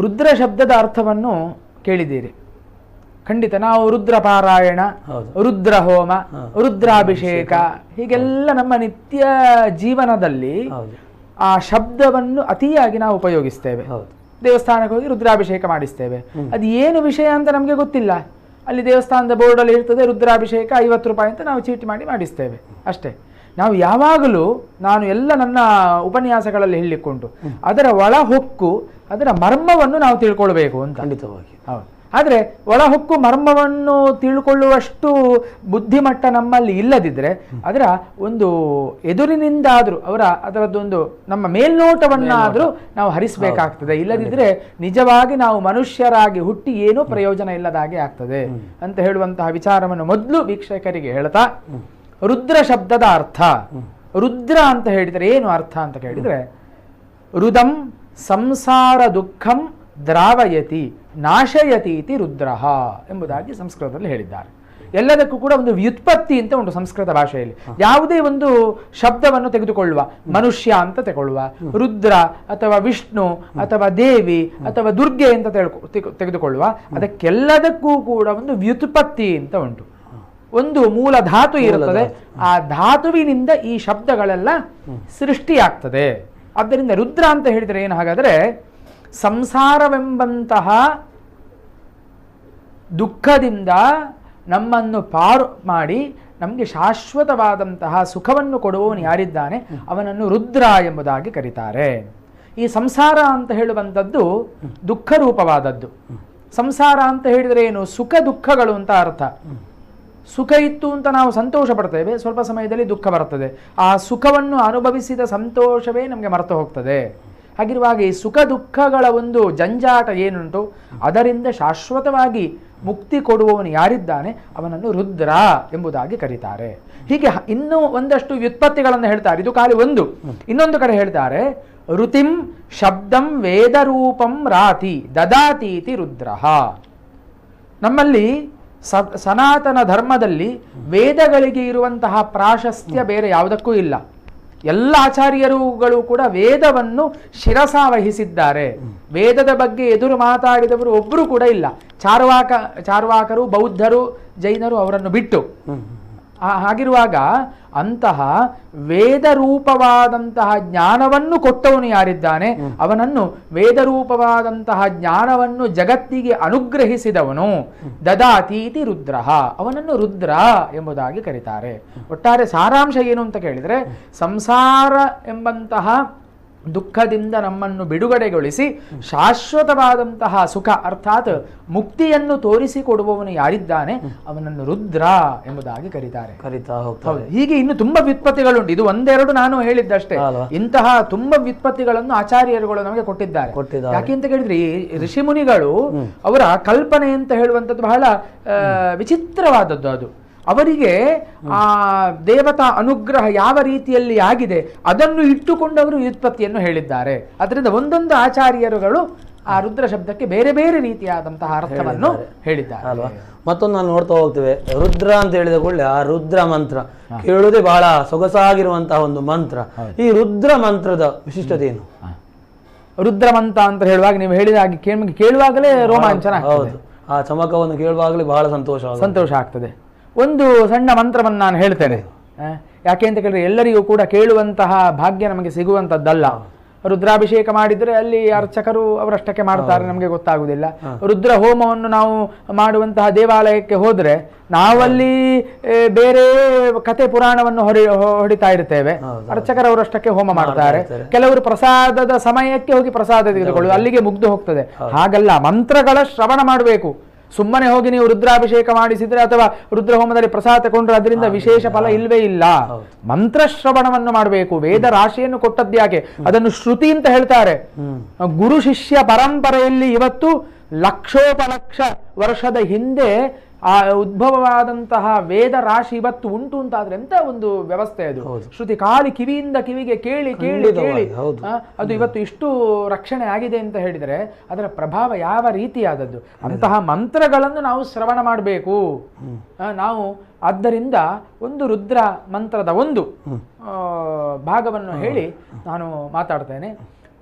ರುದ್ರ ಶಬ್ದದ ಅರ್ಥವನ್ನು ಕೇಳಿದ್ದೀರಿ. ಖಂಡಿತ ನಾವು ರುದ್ರ ಪಾರಾಯಣ. ರುದ್ರ ಹೋಮ ರುದ್ರಾಭಿಷೇಕ ಹೀಗೆಲ್ಲ ನಮ್ಮ ನಿತ್ಯ ಜೀವನದಲ್ಲಿ ಆ ಶಬ್ದವನ್ನು ಅತಿಯಾಗಿ ನಾವು ಉಪಯೋಗಿಸ್ತೇವೆ. ದೇವಸ್ಥಾನಕ್ಕೆ ಹೋಗಿ ರುದ್ರಾಭಿಷೇಕ ಮಾಡಿಸ್ತೇವೆ. ಅದು ಏನು ವಿಷಯ ಅಂತ ನಮಗೆ ಗೊತ್ತಿಲ್ಲ. ಅಲ್ಲಿ ದೇವಸ್ಥಾನದ ಬೋರ್ಡಲ್ಲಿ ಇರ್ತದೆ ರುದ್ರಾಭಿಷೇಕ ಐವತ್ತು ರೂಪಾಯಿ ಅಂತ ನಾವು ಚೀಟಿ ಮಾಡಿ ಮಾಡಿಸ್ತೇವೆ. ಅಷ್ಟೇ. ನಾವು ಯಾವಾಗಲೂ ನಾನು ಎಲ್ಲ ನನ್ನ ಉಪನ್ಯಾಸಗಳಲ್ಲಿ ಹೇಳಿಕೊಂಡು ಅದರ ಒಳ ಹೊಕ್ಕು ಅದರ ಮರ್ಮವನ್ನು ನಾವು ತಿಳ್ಕೊಳ್ಬೇಕು ಅಂತ. ಖಂಡಿತವಾಗಿ. ಹೌದು. ಆದರೆ ಒಳಹೊಕ್ಕು ಮರ್ಮವನ್ನು ತಿಳ್ಕೊಳ್ಳುವಷ್ಟು ಬುದ್ಧಿಮಟ್ಟ ನಮ್ಮಲ್ಲಿ ಇಲ್ಲದಿದ್ದರೆ ಅದರ ಒಂದು ಎದುರಿನಿಂದಾದರೂ ಅವರ ಅದರದ್ದೊಂದು ನಮ್ಮ ಮೇಲ್ನೋಟವನ್ನಾದರೂ ನಾವು ಹರಿಸಬೇಕಾಗ್ತದೆ. ಇಲ್ಲದಿದ್ದರೆ ನಿಜವಾಗಿ ನಾವು ಮನುಷ್ಯರಾಗಿ ಹುಟ್ಟಿ ಏನೂ ಪ್ರಯೋಜನ ಇಲ್ಲದ ಹಾಗೆ ಆಗ್ತದೆ ಅಂತ ಹೇಳುವಂತಹ ವಿಚಾರವನ್ನು ಮೊದಲು ವೀಕ್ಷಕರಿಗೆ ಹೇಳ್ತಾ ರುದ್ರ ಶಬ್ದದ ಅರ್ಥ. ರುದ್ರ ಅಂತ ಹೇಳಿದರೆ ಏನು ಅರ್ಥ ಅಂತ ಕೇಳಿದರೆ ರುದಂ ಸಂಸಾರ ದುಃಖಂ ದ್ರಾವಯತಿ ನಾಶಯತಿ ಇತಿ ರುದ್ರಃ ಎಂಬುದಾಗಿ ಸಂಸ್ಕೃತದಲ್ಲಿ ಹೇಳಿದ್ದಾರೆ. ಎಲ್ಲದಕ್ಕೂ ಕೂಡ ಒಂದು ವ್ಯುತ್ಪತ್ತಿ ಅಂತ ಉಂಟು ಸಂಸ್ಕೃತ ಭಾಷೆಯಲ್ಲಿ. ಯಾವುದೇ ಒಂದು ಶಬ್ದವನ್ನು ತೆಗೆದುಕೊಳ್ಳುವ ಮನುಷ್ಯ ಅಂತ ತಗೊಳ್ಳುವ ರುದ್ರ ಅಥವಾ ವಿಷ್ಣು ಅಥವಾ ದೇವಿ ಅಥವಾ ದುರ್ಗೆ ಅಂತ ತೆಗೆದುಕೊಳ್ಳುವ ಅದಕ್ಕೆಲ್ಲದಕ್ಕೂ ಕೂಡ ಒಂದು ವ್ಯುತ್ಪತ್ತಿ ಅಂತ ಉಂಟು. ಒಂದು ಮೂಲ ಧಾತು ಇರುತ್ತದೆ. ಆ ಧಾತುವಿನಿಂದ ಈ ಶಬ್ದಗಳೆಲ್ಲ ಸೃಷ್ಟಿಯಾಗ್ತದೆ. ಆದ್ದರಿಂದ ರುದ್ರ ಅಂತ ಹೇಳಿದರೆ ಏನು? ಹಾಗಾದರೆ ಸಂಸಾರವೆಂಬಂತಹ ದುಃಖದಿಂದ ನಮ್ಮನ್ನು ಪಾರು ಮಾಡಿ ನಮಗೆ ಶಾಶ್ವತವಾದಂತಹ ಸುಖವನ್ನು ಕೊಡುವವನು ಯಾರಿದ್ದಾನೆ? ಅವನನ್ನು ರುದ್ರ ಎಂಬುದಾಗಿ ಕರೀತಾರೆ. ಈ ಸಂಸಾರ ಅಂತ ಹೇಳುವಂಥದ್ದು ದುಃಖ ರೂಪವಾದದ್ದು ಸಂಸಾರ ಅಂತ ಹೇಳಿದರೆ ಏನು? ಸುಖ ದುಃಖಗಳು ಅಂತ ಅರ್ಥ. ಸುಖ ಇತ್ತು ಅಂತ ನಾವು ಸಂತೋಷ ಪಡ್ತೇವೆ, ಸ್ವಲ್ಪ ಸಮಯದಲ್ಲಿ ದುಃಖ ಬರ್ತದೆ. ಆ ಸುಖವನ್ನು ಅನುಭವಿಸಿದ ಸಂತೋಷವೇ ನಮಗೆ ಮರೆತು ಹೋಗ್ತದೆ. ಹಾಗಿರುವಾಗ ಈ ಸುಖ ದುಃಖಗಳ ಒಂದು ಜಂಜಾಟ ಏನುಂಟು, ಅದರಿಂದ ಶಾಶ್ವತವಾಗಿ ಮುಕ್ತಿ ಕೊಡುವವನು ಯಾರಿದ್ದಾನೆ? ಅವನನ್ನು ರುದ್ರ ಎಂಬುದಾಗಿ ಕರೀತಾರೆ. ಹೀಗೆ ಇನ್ನೂ ಒಂದಷ್ಟು ವ್ಯುತ್ಪತ್ತಿಗಳನ್ನು ಹೇಳ್ತಾರೆ. ಇದು ಖಾಲಿ ಒಂದು. ಇನ್ನೊಂದು ಕಡೆ ಹೇಳ್ತಾರೆ, ಋತಿಂ ಶಬ್ದಂ ವೇದರೂಪಂ ರಾತಿ ದದಾತೀತಿ ರುದ್ರಃ. ನಮ್ಮಲ್ಲಿ ಸನಾತನ ಧರ್ಮದಲ್ಲಿ ವೇದಗಳಿಗೆ ಇರುವಂತಹ ಪ್ರಾಶಸ್ತ್ಯ ಬೇರೆ ಯಾವುದಕ್ಕೂ ಇಲ್ಲ. ಎಲ್ಲ ಆಚಾರ್ಯರುಗಳು ಕೂಡ ವೇದವನ್ನು ಶಿರಸ ವಹಿಸಿದ್ದಾರೆ. ವೇದದ ಬಗ್ಗೆ ಎದುರು ಮಾತಾಡಿದವರು ಒಬ್ಬರು ಕೂಡ ಇಲ್ಲ. ಚಾರ್ವಾಕ, ಚಾರ್ವಾಕರು, ಬೌದ್ಧರು, ಜೈನರು ಅವರನ್ನು ಬಿಟ್ಟು. ಹಾಗಿರುವಾಗ ಅಂತಹ ವೇದರೂಪವಾದಂತಹ ಜ್ಞಾನವನ್ನು ಕೊಟ್ಟವನು ಯಾರಿದ್ದಾನೆ? ಅವನನ್ನು ವೇದರೂಪವಾದಂತಹ ಜ್ಞಾನವನ್ನು ಜಗತ್ತಿಗೆ ಅನುಗ್ರಹಿಸಿದವನು ದದಾತೀತಿ ರುದ್ರ. ಅವನನ್ನು ರುದ್ರ ಎಂಬುದಾಗಿ ಕರೀತಾರೆ. ಒಟ್ಟಾರೆ ಸಾರಾಂಶ ಏನು ಅಂತ ಕೇಳಿದರೆ ಸಂಸಾರ ಎಂಬಂತಹ ದುಃಖದಿಂದ ನಮ್ಮನ್ನು ಬಿಡುಗಡೆಗೊಳಿಸಿ ಶಾಶ್ವತವಾದಂತಹ ಸುಖ ಅರ್ಥಾತ್ ಮುಕ್ತಿಯನ್ನು ತೋರಿಸಿಕೊಡುವವನು ಯಾರಿದ್ದಾನೆ? ಅವನನ್ನು ರುದ್ರ ಎಂಬುದಾಗಿ ಕರೀತಾರೆ. ಕರಿತಾ ಹೋಗ್ತಾರೆ. ಹೀಗೆ ಇನ್ನು ತುಂಬಾ ವ್ಯುತ್ಪತ್ತಿಗಳುಂಟು. ಇದು ಒಂದೆರಡು ನಾನು ಹೇಳಿದ್ದಷ್ಟೇ? ಇಂತಹ ತುಂಬಾ ವ್ಯುತ್ಪತ್ತಿಗಳನ್ನು ಆಚಾರ್ಯರುಗಳು ನಮಗೆ ಕೊಟ್ಟಿದ್ದಾರೆ. ಯಾಕೆ ಅಂತ ಕೇಳಿದ್ರೆ ಈ ಋಷಿಮುನಿಗಳು ಅವರ ಕಲ್ಪನೆ ಅಂತ ಹೇಳುವಂತದ್ದು ಬಹಳ ವಿಚಿತ್ರವಾದದ್ದು ಅದು. ಅವರಿಗೆ ಆ ದೇವತಾ ಅನುಗ್ರಹ ಯಾವ ರೀತಿಯಲ್ಲಿ ಆಗಿದೆ ಅದನ್ನು ಇಟ್ಟುಕೊಂಡವರು ವ್ಯುತ್ಪತ್ತಿಯನ್ನು ಹೇಳಿದ್ದಾರೆ. ಅದರಿಂದ ಒಂದೊಂದು ಆಚಾರ್ಯರುಗಳು ಆ ರುದ್ರ ಶಬ್ದಕ್ಕೆ ಬೇರೆ ಬೇರೆ ರೀತಿಯಾದಂತಹ ಅರ್ಥವನ್ನು ಹೇಳಿದ್ದಾರೆ. ಅಲ್ವಾ? ಮತ್ತೊಂದು ನಾನು ನೋಡ್ತಾ ಹೋಗ್ತೇವೆ. ರುದ್ರ ಅಂತ ಹೇಳಿದ ಕೂಡಲೇ ಆ ರುದ್ರ ಮಂತ್ರ ಕೇಳುವುದೇ ಬಹಳ ಸೊಗಸಾಗಿರುವಂತಹ ಒಂದು ಮಂತ್ರ. ಈ ರುದ್ರ ಮಂತ್ರದ ವಿಶಿಷ್ಟತೆ ಏನು? ರುದ್ರ ಮಂತ್ರ ಅಂತ ಹೇಳುವಾಗ ನೀವು ಹೇಳಿದ ಹಾಗೆ ಕೇಳುವಾಗಲೇ ರೋಮಾಂಚನ ಹೌದು. ಆ ಚಮಕವನ್ನು ಕೇಳುವಾಗಲೇ ಬಹಳ ಸಂತೋಷ. ಸಂತೋಷ ಆಗ್ತದೆ. ಒಂದು ಸಣ್ಣ ಮಂತ್ರವನ್ನು ನಾನು ಹೇಳ್ತೇನೆ. ಯಾಕೆ ಅಂತ ಕೇಳಿದ್ರೆ ಎಲ್ಲರಿಗೂ ಕೂಡ ಕೇಳುವಂತಹ ಭಾಗ್ಯ ನಮಗೆ ಸಿಗುವಂಥದ್ದಲ್ಲ. ರುದ್ರಾಭಿಷೇಕ ಮಾಡಿದರೆ ಅಲ್ಲಿ ಅರ್ಚಕರು ಅವರಷ್ಟಕ್ಕೆ ಮಾಡ್ತಾರೆ ನಮಗೆ ಗೊತ್ತಾಗುವುದಿಲ್ಲ ರುದ್ರ ಹೋಮವನ್ನು ನಾವು ಮಾಡುವಂತಹ ದೇವಾಲಯಕ್ಕೆ ಹೋದರೆ ನಾವಲ್ಲಿ ಬೇರೆ ಕತೆ ಪುರಾಣವನ್ನು ಹೊರಿ ಹೊ- ಹೊಡಿತಾ ಇರ್ತೇವೆ. ಅರ್ಚಕರು ಅವರಷ್ಟಕ್ಕೆ ಹೋಮ ಮಾಡ್ತಾರೆ. ಕೆಲವರು ಪ್ರಸಾದದ ಸಮಯಕ್ಕೆ ಹೋಗಿ ಪ್ರಸಾದ ತೆಗೆದುಕೊಳ್ಳುವುದು ಅಲ್ಲಿಗೆ ಮುಗ್ದು ಹೋಗ್ತದೆ. ಹಾಗಲ್ಲ ಮಂತ್ರಗಳ ಶ್ರವಣ ಮಾಡಬೇಕು. ಸುಮ್ಮನೆ ಹೋಗಿ ನೀವು ರುದ್ರಾಭಿಷೇಕ ಮಾಡಿಸಿದ್ರೆ ಅಥವಾ ರುದ್ರ ಹೋಮದಲ್ಲಿ ಪ್ರಸಾದ ತಗೊಂಡ್ರೆ ಅದರಿಂದ ವಿಶೇಷ ಫಲ ಇಲ್ವೇ ಇಲ್ಲ. ಮಂತ್ರ ಶ್ರವಣವನ್ನು ಮಾಡಬೇಕು. ವೇದ ರಾಶಿಯನ್ನು ಕೊಟ್ಟದ್ಯಾಕೆ ಅದನ್ನು ಶ್ರುತಿ ಅಂತ ಹೇಳ್ತಾರೆ. ಗುರು ಶಿಷ್ಯ ಪರಂಪರೆಯಲ್ಲಿ ಇವತ್ತು ಲಕ್ಷೋಪಲಕ್ಷ ವರ್ಷದ ಹಿಂದೆ ಆ ಉದ್ಭವವಾದಂತಹ ವೇದ ರಾಶಿ ಇವತ್ತು ಉಂಟು ಅಂತಾದ್ರೆ ಎಂತ ಒಂದು ವ್ಯವಸ್ಥೆ ಅದು? ಶ್ರುತಿ ಖಾಲಿ ಕಿವಿಯಿಂದ ಕಿವಿಗೆ ಕೇಳಿ ಕೇಳಿ ಕೇಳಿ. ಅದು ಇವತ್ತು ಇಷ್ಟು ರಕ್ಷಣೆ ಆಗಿದೆ ಅಂತ ಹೇಳಿದರೆ ಅದರ ಪ್ರಭಾವ ಯಾವ ರೀತಿಯಾದದ್ದು? ಅಂತಹ ಮಂತ್ರಗಳನ್ನು ನಾವು ಶ್ರವಣ ಮಾಡಬೇಕು. ನಾವು ಆದ್ದರಿಂದ ಒಂದು ರುದ್ರ ಮಂತ್ರದ ಒಂದು ಭಾಗವನ್ನು ಹೇಳಿ ನಾನು ಮಾತಾಡ್ತೇನೆ.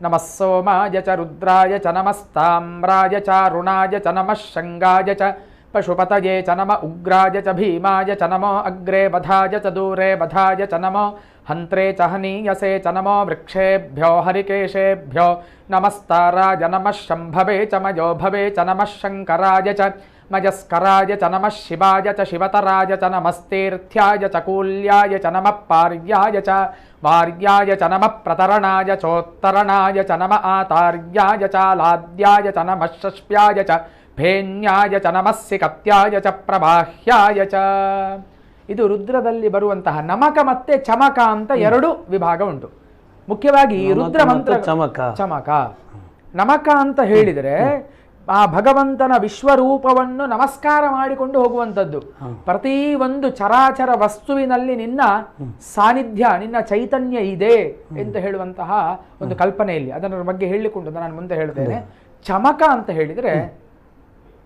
ನಮಃ ಸೋಮಾಯ ಚ ರುದ್ರಾಯ ಚ ನಮಸ್ತಾಮ್ರಾಯ ಚಾರುಣಾಯ ಚ ನಮಃ ಶಂಗಾಯ ಚ ಪಶುಪತಯೇ ಚ ನಮ ಉಗ್ರಾಯ ಚ ಭೀಮಾಯ ಚ ನಮೋ ಅಗ್ರೆ ಬಧಾಯ ಚ ದೂರೆ ಬಧಾಯ ಚ ನಮೋ ಹಂತ್ರೆ ಚ ಹನೀಯಸೆ ಚ ನಮೋ ವೃಕ್ಷೇಭ್ಯೋ ಹರಿಕೇಶೇಭ್ಯೋ ನಮಸ್ತಾರಾಯ ನಮಃ ಶಂಭವೆ ಚ ಮಯೋ ಭವೆ ಚ ನಮಃ ಶಂಕರಾಯ ಚ ಮಯಸ್ಕರಾಯ ಚ ನಮಃ ಶಿವಾಯ ಚ ಶಿವತರಾಯ ಚ ನಮಸ್ತೀರ್ಥ್ಯಾಯ ಚ ಕೂಲ್ಯಾಯ ಚ ನಮಃ ಪಾರ್ಯಾಯ ಚ ವಾರ್ಯಾಯ ಚ ನಮಃ ಪ್ರತರಣಾಯ ಚೋತ್ತರಣಾಯ ಚ ನಮ ಆತಾರ್ಯಾಯ ಚ ಲಾದ್ಯಾಯ ಚ ನಮಃ ಶಷ್ಪ್ಯಾಯ ಚ ಭೇನ್ಯಾಯ ಚ ನಮಸ್ಸಿ ಕತ್ಯಾಯ ಚ ಪ್ರಬಾಹ್ಯಾಯ ಚ ಇದು ರುದ್ರದಲ್ಲಿ ಬರುವಂತಹ ನಮಕ ಮತ್ತೆ ಚಮಕ ಅಂತ ಎರಡು ವಿಭಾಗ ಉಂಟು ಮುಖ್ಯವಾಗಿ ರುದ್ರ ಮಂತ್ರ ಚಮಕ. ಚಮಕ ನಮಕ ಅಂತ ಹೇಳಿದರೆ ಆ ಭಗವಂತನ ವಿಶ್ವರೂಪವನ್ನು ನಮಸ್ಕಾರ ಮಾಡಿಕೊಂಡು ಹೋಗುವಂಥದ್ದು ಪ್ರತಿ ಒಂದು ಚರಾಚರ ವಸ್ತುವಿನಲ್ಲಿ ನಿನ್ನ ಸಾನ್ನಿಧ್ಯ ನಿನ್ನ ಚೈತನ್ಯ ಇದೆ ಎಂದು ಹೇಳುವಂತಹ ಒಂದು ಕಲ್ಪನೆಯಲ್ಲಿ ಅದರ ಬಗ್ಗೆ ಹೇಳಿಕೊಂಡು ನಾನು ಮುಂದೆ ಹೇಳ್ತೇನೆ ಚಮಕ ಅಂತ ಹೇಳಿದರೆ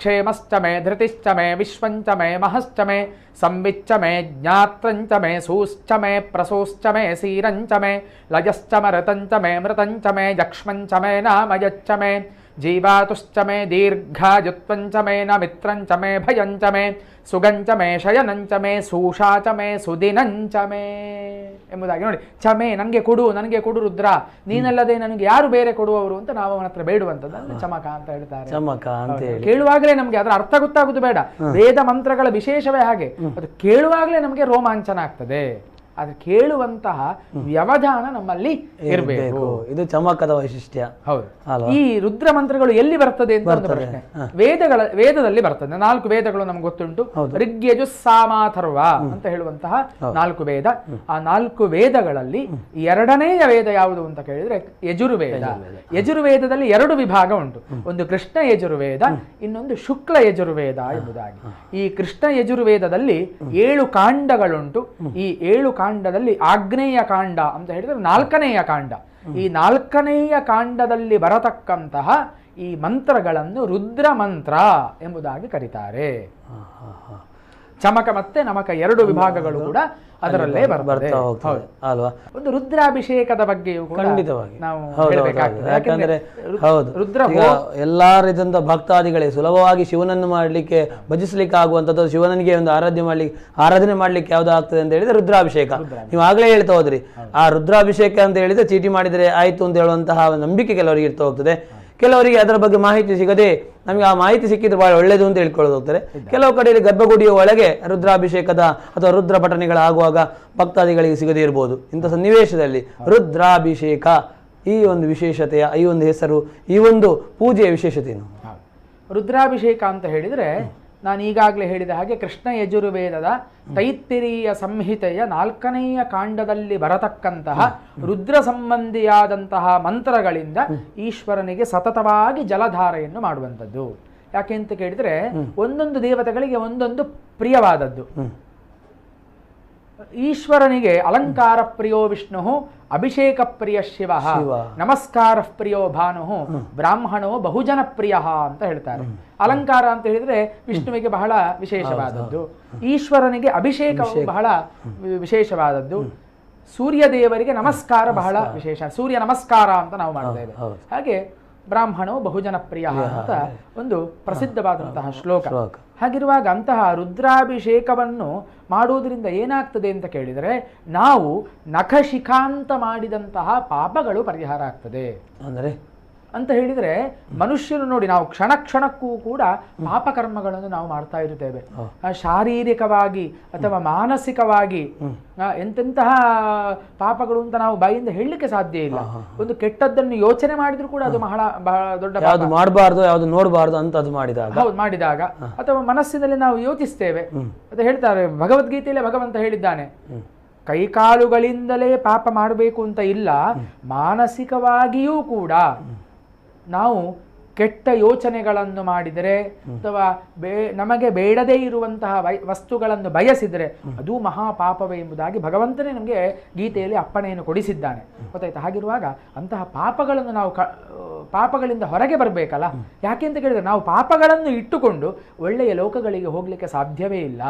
क्षेमश्च मे धृतिश्च मे विश्व मे महश्च मे संविच्च मे ज्ञात्र मे सूश्च मे प्रसूश्च मे सीरञ्च मे लयश्च मृत मे मृत मे यक्ष्मञ्च मे नामयच्च मे ಪ್ರಸೂಶ್ಚಮೆ ಮೇ ಲಯಶ್ಚಮ ಋತಂಚಮೆ ಮಿತ್ರಂಚ ಮೇ ಭಯಂಚ ಜೀವಾತುಶ್ಚಮೆ ಸುಗಂಚ ಮೇ ಮಿತ್ರಂಚಮೆ ಭಯಂಚಮೆ ಸೂಷಾಚ ಮೇ ಸುದಿನಂಚ ಮೇ ಎಂಬುದಾಗಿ ನೋಡಿ ಚಮೆ ನನಗೆ ಕೊಡು ನನಗೆ ಕೊಡು ರುದ್ರ ನೀನಲ್ಲದೆ ನನಗೆ ಯಾರು ಬೇರೆ ಕೊಡುವವರು ಅಂತ ನಾವು ಅವನ ಹತ್ರ ಬೇಡುವಂಥದ್ದು. ಅಂದ್ರೆ ಚಮಕ ಅಂತ ಹೇಳ್ತಾರೆ. ಚಮಕ ಅಂತ ಹೇಳಿ. ಕೇಳುವಾಗಲೇ ನಮಗೆ ಅದರ ಅರ್ಥ ಗೊತ್ತಾಗುದು ಬೇಡ. ವೇದ ಮಂತ್ರಗಳ ವಿಶೇಷವೇ ಹಾಗೆ. ಅದು ಕೇಳುವಾಗಲೇ ನಮಗೆ ರೋಮಾಂಚನ ಆಗ್ತದೆ. ಆದ್ರೆ ಕೇಳುವಂತಹ ವ್ಯವಧಾನ ನಮ್ಮಲ್ಲಿ ಇರಬೇಕು. ಇದು ಚಮಕದ ವೈಶಿಷ್ಟ್ಯ. ಹೌದು. ಈ ರುದ್ರ ಮಂತ್ರಗಳು ಎಲ್ಲಿ ಬರ್ತದೆ ಅಂತ ಒಂದು ಪ್ರಶ್ನೆ. ವೇದಗಳ ವೇದದಲ್ಲಿ ಬರ್ತದೆ. ನಾಲ್ಕು ವೇದಗಳು ನಮ್ಗೆ ಗೊತ್ತುಂಟು. ಋಗ್ಯಜು ಸಾಮಾಥರ್ವ ಅಂತ ಹೇಳುವಂತಹ ನಾಲ್ಕು ವೇದ. ಆ ನಾಲ್ಕು ವೇದಗಳಲ್ಲಿ ಎರಡನೆಯ ವೇದ ಯಾವುದು ಅಂತ ಕೇಳಿದ್ರೆ ಯಜುರ್ವೇದ. ಯಜುರ್ವೇದದಲ್ಲಿ ಎರಡು ವಿಭಾಗ ಉಂಟು. ಒಂದು ಕೃಷ್ಣ ಯಜುರ್ವೇದ ಇನ್ನೊಂದು ಶುಕ್ಲ ಯಜುರ್ವೇದ ಎಂಬುದಾಗಿ. ಈ ಕೃಷ್ಣ ಯಜುರ್ವೇದದಲ್ಲಿ ಏಳು ಕಾಂಡಗಳುಂಟು. ಈ ಏಳು ಕಾಂಡದಲ್ಲಿ ಆಗ್ನೇಯ ಕಾಂಡ ಅಂತ ಹೇಳಿದ್ರೆ ನಾಲ್ಕನೆಯ ಕಾಂಡ ಈ ನಾಲ್ಕನೆಯ ಕಾಂಡದಲ್ಲಿ ಬರತಕ್ಕಂತಹ ಈ ಮಂತ್ರಗಳನ್ನು ರುದ್ರ ಮಂತ್ರ ಎಂಬುದಾಗಿ ಕರೀತಾರೆ. ಚಮಕ ಮತ್ತೆ ನಮಕ ಎರಡು ವಿಭಾಗಗಳು ಕೂಡ ಅದರಲ್ಲೇ ಬರ್ತದೆ. ಅಲ್ವಾ? ಒಂದು ರುದ್ರಾಭಿಷೇಕದ ಬಗ್ಗೆಯೂ ಖಂಡಿತವಾಗಿ. ನಾವು ಹೌದು, ಹೌದು, ಯಾಕಂದ್ರೆ ಹೌದು. ರುದ್ರ ಎಲ್ಲಾ ರೀತಿಯಿಂದ ಭಕ್ತಾದಿಗಳೇ ಸುಲಭವಾಗಿ ಶಿವನನ್ನು ಮಾಡ್ಲಿಕ್ಕೆ ಭಜಿಸ್ಲಿಕ್ಕೆ ಆಗುವಂತದ್ದು ಶಿವನಿಗೆ ಒಂದು ಆರಾಧನೆ ಮಾಡ್ಲಿಕ್ಕೆ ಆರಾಧನೆ ಮಾಡ್ಲಿಕ್ಕೆ ಯಾವ್ದು ಆಗ್ತದೆ ಅಂತ ಹೇಳಿದ್ರೆ ರುದ್ರಾಭಿಷೇಕ. ನೀವು ಆಗ್ಲೇ ಹೇಳ್ತಾ ಹೋದ್ರಿ. ಆ ರುದ್ರಾಭಿಷೇಕ ಅಂತ ಹೇಳಿದ್ರೆ ಚೀಟಿ ಮಾಡಿದ್ರೆ ಆಯ್ತು ಅಂತ ಹೇಳುವಂತಹ ನಂಬಿಕೆ ಕೆಲವರಿಗೆ ಇರ್ತಾ ಹೋಗ್ತದೆ. ಕೆಲವರಿಗೆ ಅದರ ಬಗ್ಗೆ ಮಾಹಿತಿ ಸಿಗದೆ ನಮಗೆ ಆ ಮಾಹಿತಿ ಸಿಕ್ಕಿದ್ರೆ ಬಹಳ ಒಳ್ಳೇದು ಅಂತ ಹೇಳ್ಕೊಳ್ಳೋದು ಹೋಗ್ತಾರೆ. ಕೆಲವು ಕಡೆಯಲ್ಲಿ ಗರ್ಭಗುಡಿಯ ಒಳಗೆ ರುದ್ರಾಭಿಷೇಕದ ಅಥವಾ ರುದ್ರ ಪಠಣೆಗಳಾಗುವಾಗ ಭಕ್ತಾದಿಗಳಿಗೆ ಸಿಗದೇ ಇರ್ಬೋದು. ಇಂಥ ಸನ್ನಿವೇಶದಲ್ಲಿ ರುದ್ರಾಭಿಷೇಕ ಈ ಒಂದು ವಿಶೇಷತೆಯ ಈ ಒಂದು ಹೆಸರು ಈ ಒಂದು ಪೂಜೆಯ ವಿಶೇಷತೆ. ರುದ್ರಾಭಿಷೇಕ ಅಂತ ಹೇಳಿದ್ರೆ ನಾನು ಈಗಾಗಲೇ ಹೇಳಿದ ಹಾಗೆ ಕೃಷ್ಣ ಯಜುರ್ವೇದದ ತೈತ್ತಿರೀಯ ಸಂಹಿತೆಯ ನಾಲ್ಕನೆಯ ಕಾಂಡದಲ್ಲಿ ಬರತಕ್ಕಂತಹ ರುದ್ರ ಸಂಬಂಧಿಯಾದಂತಹ ಮಂತ್ರಗಳಿಂದ ಈಶ್ವರನಿಗೆ ಸತತವಾಗಿ ಜಲಧಾರೆಯನ್ನು ಮಾಡುವಂಥದ್ದು. ಯಾಕೆ ಅಂತ ಕೇಳಿದ್ರೆ ಒಂದೊಂದು ದೇವತೆಗಳಿಗೆ ಒಂದೊಂದು ಪ್ರಿಯವಾದದ್ದು. ಈಶ್ವರನಿಗೆ ಅಲಂಕಾರ ಪ್ರಿಯೋ ವಿಷ್ಣು ಅಭಿಷೇಕ ಪ್ರಿಯ ಶಿವ. ನಮಸ್ಕಾರ ಪ್ರಿಯೋ ಭಾನು ಬ್ರಾಹ್ಮಣೋ ಬಹುಜನ ಪ್ರಿಯ ಅಂತ ಹೇಳ್ತಾರೆ. ಅಲಂಕಾರ ಅಂತ ಹೇಳಿದ್ರೆ ವಿಷ್ಣುವಿಗೆ ಬಹಳ ವಿಶೇಷವಾದದ್ದು. ಈಶ್ವರನಿಗೆ ಅಭಿಷೇಕ. ಬಹಳ ವಿಶೇಷವಾದದ್ದು. ಸೂರ್ಯ ದೇವರಿಗೆ ನಮಸ್ಕಾರ ಬಹಳ ವಿಶೇಷ. ಸೂರ್ಯ ನಮಸ್ಕಾರ ಅಂತ ನಾವು ಮಾಡ್ತೇವೆ. ಹಾಗೆ ಬ್ರಾಹ್ಮಣೋ ಬಹುಜನ ಪ್ರಿಯ ಅಂತ ಒಂದು ಪ್ರಸಿದ್ಧವಾದಂತಹ ಶ್ಲೋಕ. ಶ್ಲೋಕ. ಹಾಗಿರುವಾಗ ಅಂತಹ ರುದ್ರಾಭಿಷೇಕವನ್ನು ಮಾಡುವುದರಿಂದ ಏನಾಗ್ತದೆ ಅಂತ ಕೇಳಿದರೆ ನಾವು ನಖಶಿಖಾಂತ ಮಾಡಿದಂತಹ ಪಾಪಗಳು ಪರಿಹಾರ ಆಗ್ತದೆ. ಅಂದರೆ? ಅಂತ ಹೇಳಿದರೆ ಮನುಷ್ಯನು ನೋಡಿ ನಾವು ಕ್ಷಣ ಕ್ಷಣಕ್ಕೂ ಕೂಡ ಪಾಪಕರ್ಮಗಳನ್ನು ನಾವು ಮಾಡ್ತಾ ಇರುತ್ತೇವೆ. ಆ, ಶಾರೀರಿಕವಾಗಿ ಅಥವಾ ಮಾನಸಿಕವಾಗಿ ಎಂತೆಂತಹ ಪಾಪಗಳು ಅಂತ ನಾವು ಬಾಯಿಂದ ಹೇಳಲಿಕ್ಕೆ ಸಾಧ್ಯ ಇಲ್ಲ. ಒಂದು ಕೆಟ್ಟದ್ದನ್ನು ಯೋಚನೆ ಮಾಡಿದ್ರು ಕೂಡ ಅದು ಬಹಳ ಬಹಳ ದೊಡ್ಡ ಮಾಡಬಾರ್ದು ಯಾವ್ದು ನೋಡಬಾರ್ದು ಅಂತ ಅದು ಮಾಡಿದಾಗ. ಹೌದು ಮಾಡಿದಾಗ. ಅಥವಾ ಮನಸ್ಸಿನಲ್ಲಿ ನಾವು ಯೋಚಿಸ್ತೇವೆ. ಅದು ಹೇಳ್ತಾರೆ ಭಗವದ್ಗೀತೆಯಲ್ಲೇ ಭಗವಂತ ಹೇಳಿದ್ದಾನೆ. ಕೈಕಾಲುಗಳಿಂದಲೇ ಪಾಪ ಮಾಡಬೇಕು ಅಂತ ಇಲ್ಲ ಮಾನಸಿಕವಾಗಿಯೂ ಕೂಡ ನಾವು ಕೆಟ್ಟ ಯೋಚನೆಗಳನ್ನು ಮಾಡಿದರೆ ಅಥವಾ ಬೇ ನಮಗೆ ಬೇಡದೇ ಇರುವಂತಹ ವೈ- ವಸ್ತುಗಳನ್ನು ಬಯಸಿದರೆ ಅದು ಮಹಾಪಾಪವೇ ಎಂಬುದಾಗಿ ಭಗವಂತನೇ ನಮಗೆ ಗೀತೆಯಲ್ಲಿ ಅಪ್ಪಣೆಯನ್ನು ಕೊಡಿಸಿದ್ದಾನೆ. ಗೊತ್ತಾಯ್ತು? ಹಾಗಿರುವಾಗ ಅಂತಹ ಪಾಪಗಳನ್ನು ನಾವು ಕ ಪಾಪಗಳಿಂದ ಹೊರಗೆ ಬರಬೇಕಲ್ಲ? ಯಾಕೆ ಅಂತ ಕೇಳಿದರೆ ನಾವು ಪಾಪಗಳನ್ನು ಇಟ್ಟುಕೊಂಡು ಒಳ್ಳೆಯ ಲೋಕಗಳಿಗೆ ಹೋಗಲಿಕ್ಕೆ ಸಾಧ್ಯವೇ ಇಲ್ಲ.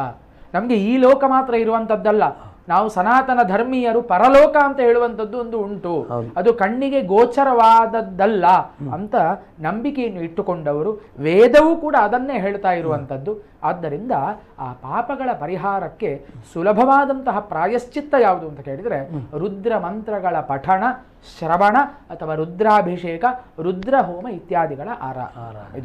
ನಮಗೆ ಈ ಲೋಕ ಮಾತ್ರ ಇರುವಂಥದ್ದಲ್ಲ. ನಾವು ಸನಾತನ ಧರ್ಮೀಯರು ಪರಲೋಕ ಅಂತ ಹೇಳುವಂಥದ್ದು ಒಂದು ಉಂಟು. ಅದು ಕಣ್ಣಿಗೆ ಗೋಚರವಾದದ್ದಲ್ಲ ಅಂತ ನಂಬಿಕೆಯನ್ನು ಇಟ್ಟುಕೊಂಡವರು ವೇದವೂ ಕೂಡ ಅದನ್ನೇ ಹೇಳ್ತಾ ಇರುವಂಥದ್ದು. ಆದ್ದರಿಂದ ಆ ಪಾಪಗಳ ಪರಿಹಾರಕ್ಕೆ ಸುಲಭವಾದಂತಹ ಪ್ರಾಯಶ್ಚಿತ್ತ ಯಾವುದು ಅಂತ ಕೇಳಿದರೆ ರುದ್ರ ಮಂತ್ರಗಳ ಪಠಣ ಶ್ರವಣ ಅಥವಾ ರುದ್ರಾಭಿಷೇಕ ರುದ್ರ ಹೋಮ ಇತ್ಯಾದಿಗಳ ಆರ. ಇದು.